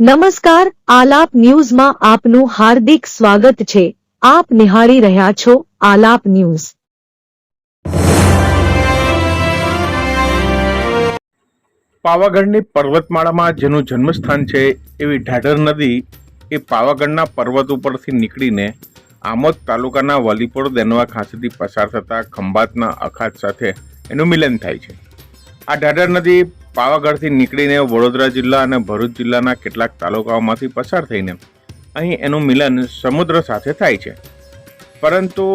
નમસ્કાર, આલાપ ન્યૂઝમાં આપનું હાર્દિક સ્વાગત છે. આપ નિહાળી રહ્યા છો આલાપ ન્યૂઝ. પાવાગઢની પર્વતમાળામાં જેનું જન્મસ્થાન છે એવી ઢાઢર નદી એ પાવાગઢના પર્વત ઉપરથી નીકળીને આમોદ તાલુકાના વલીપોર દેનવા ખાંસીથી પસાર થતા ખંભાતના અખાત સાથે એનું મિલન થાય છે. આ ઢાઢર નદી પાવાગઢથી નીકળીને વડોદરા જિલ્લા અને ભરૂચ જિલ્લાના કેટલાક તાલુકાઓમાંથી પસાર થઈને અહીં એનું મિલન સમુદ્ર સાથે થાય છે. પરંતુ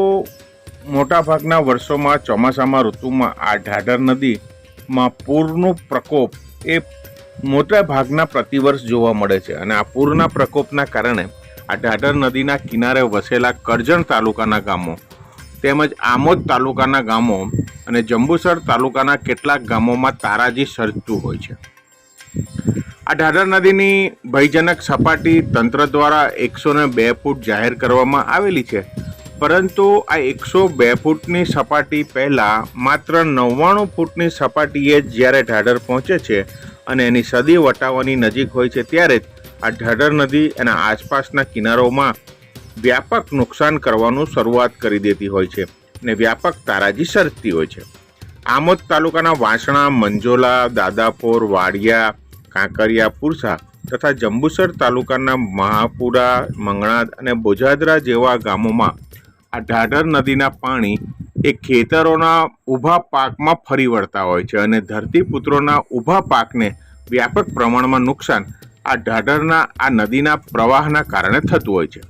મોટાભાગના વર્ષોમાં ચોમાસામાં, ઋતુમાં આ ઢાઢર નદીમાં પૂરનો પ્રકોપ એ મોટા ભાગના પ્રતિવર્ષ જોવા મળે છે અને આ પૂરના પ્રકોપના કારણે આ ઢાઢર નદીના કિનારે વસેલા કરજણ તાલુકાના ગામો તેમજ આમોદ તાલુકાના ગામો અને જંબુસર તાલુકાના કેટલાક ગામોમાં તારાજી સર્જતું હોય છે. આ ઢાઢર નદીની ભયજનક સપાટી તંત્ર દ્વારા એકસો ને બે ફૂટ જાહેર કરવામાં આવેલી છે. પરંતુ આ એકસો બે ફૂટની સપાટી પહેલાં માત્ર નવ્વાણું ફૂટની સપાટીએ જ જ્યારે ઢાઢર પહોંચે છે અને એની સદી વટાવવાની નજીક હોય છે ત્યારે જ આ ઢાઢર નદી એના આસપાસના કિનારોમાં વ્યાપક નુકસાન કરવાનું શરૂઆત કરી દેતી હોય છે અને વ્યાપક તારાજી સર્જતી હોય છે. આમોદ તાલુકાના વાસણા, મંજોલા, દાદાપોર, વાડિયા, કાંકરિયા, પુરસા તથા જંબુસર તાલુકાના મહાપુરા, મંગણાદ અને બોજાદરા જેવા ગામોમાં આ ઢાઢર નદીના પાણી એ ખેતરોના ઊભા પાકમાં ફરી વળતા હોય છે અને ધરતીપુત્રોના ઊભા પાકને વ્યાપક પ્રમાણમાં નુકસાન આ ઢાઢરના, આ નદીના પ્રવાહના કારણે થતું હોય છે.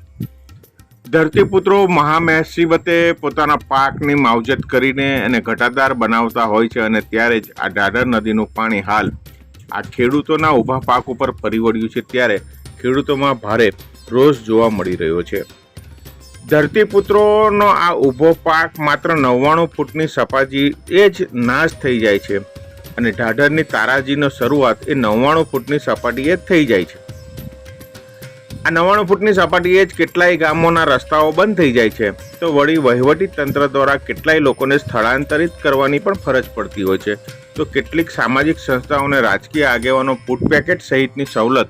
ધરતીપુત્રો મહામહેસીબતે પોતાના પાકની માવજત કરીને એને ઘટાદાર બનાવતા હોય છે અને ત્યારે જ આ ઢાઢર નદીનું પાણી હાલ આ ખેડૂતોના ઊભા પાક ઉપર ફરી વળ્યું છે. ત્યારે ખેડૂતોમાં ભારે રોષ જોવા મળી રહ્યો છે. ધરતીપુત્રોનો આ ઊભો પાક માત્ર નવ્વાણું ફૂટની સપાટી એ જ નાશ થઈ જાય છે અને ઢાઢરની તારાજીનો શરૂઆત એ નવ્વાણું ફૂટની સપાટીએ થઈ જાય છે. આ નવ્વાણું ફૂટની સપાટીએ જ કેટલાય ગામોના રસ્તાઓ બંધ થઈ જાય છે. તો વળી વહીવટી તંત્ર દ્વારા કેટલાય લોકોને સ્થળાંતરિત કરવાની પણ ફરજ પડતી હોય છે. તો કેટલીક સામાજિક સંસ્થાઓને રાજકીય આગેવાનો ફૂડ પેકેટ સહિતની સવલત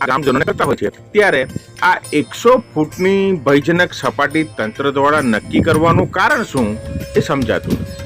આ ગામજનોને કરતા હોય છે. ત્યારે આ એકસો ફૂટની ભયજનક સપાટી તંત્ર દ્વારા નક્કી કરવાનું કારણ શું એ સમજાતું નથી.